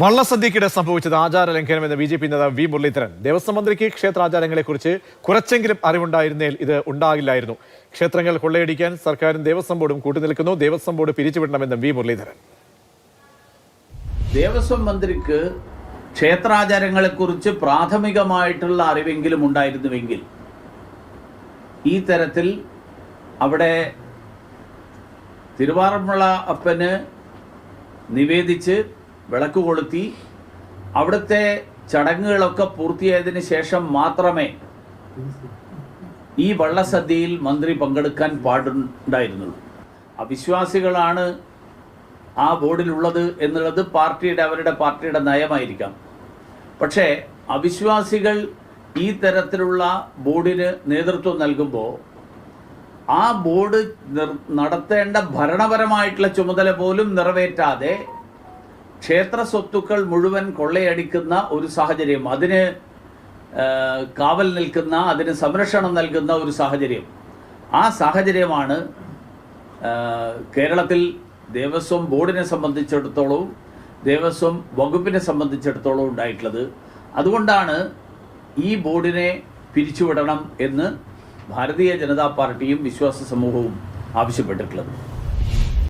വള്ളസദ്യക്കിടെ സംഭവിച്ചത് ആചാര ലംഘനമെന്ന് ബി ജെ പി നേതാവ് വി മുരളീധരൻ. ദേവസ്വം മന്ത്രിക്ക് ക്ഷേത്രാചാരങ്ങളെക്കുറിച്ച് കുറച്ചെങ്കിലും അറിവുണ്ടായിരുന്നേൽ ഇത് ഉണ്ടാകില്ലായിരുന്നു. ക്ഷേത്രങ്ങൾ കൊള്ളയടിക്കാൻ സർക്കാരും ദേവസ്വം ബോർഡും കൂട്ടുനിൽക്കുന്നു. ദേവസ്വം ബോർഡ് പിരിച്ചുവിടണമെന്നും വി മുരളീധരൻ. ദേവസ്വം മന്ത്രിക്ക് ക്ഷേത്രാചാരങ്ങളെക്കുറിച്ച് പ്രാഥമികമായിട്ടുള്ള അറിവെങ്കിലും ഉണ്ടായിരുന്നുവെങ്കിൽ ഈ തരത്തിൽ അവിടെ തിരുവാറന്മുള അപ്പന് നിവേദിച്ച് വിളക്ക് കൊളുത്തി അവിടുത്തെ ചടങ്ങുകളൊക്കെ പൂർത്തിയായതിന് ശേഷം മാത്രമേ ഈ വള്ളസദ്യയിൽ മന്ത്രി പങ്കെടുക്കാൻ പാടുണ്ടായിരുന്നുള്ളൂ. അവിശ്വാസികളാണ് ആ ബോർഡിലുള്ളത് എന്നുള്ളത് പാർട്ടിയുടെ അവരുടെ പാർട്ടിയുടെ നയമായിരിക്കാം. പക്ഷേ അവിശ്വാസികൾ ഈ തരത്തിലുള്ള ബോർഡിന് നേതൃത്വം നൽകുമ്പോൾ ആ ബോർഡ് നടത്തേണ്ട ഭരണപരമായിട്ടുള്ള ചുമതല പോലും നിറവേറ്റാതെ ക്ഷേത്ര സ്വത്തുക്കൾ മുഴുവൻ കൊള്ളയടിക്കുന്ന ഒരു സാഹചര്യം അതിന് കാവൽ നിൽക്കുന്ന അതിന് സംരക്ഷണം നൽകുന്ന ഒരു സാഹചര്യം. ആ സാഹചര്യമാണ് കേരളത്തിൽ ദേവസ്വം ബോർഡിനെ സംബന്ധിച്ചിടത്തോളവും ദേവസ്വം വകുപ്പിനെ സംബന്ധിച്ചിടത്തോളം ഉണ്ടായിട്ടുള്ളത്. അതുകൊണ്ടാണ് ഈ ബോർഡിനെ പിരിച്ചുവിടണം എന്ന് ഭാരതീയ ജനതാ പാർട്ടിയും വിശ്വാസ സമൂഹവും ആവശ്യപ്പെട്ടിട്ടുള്ളത്.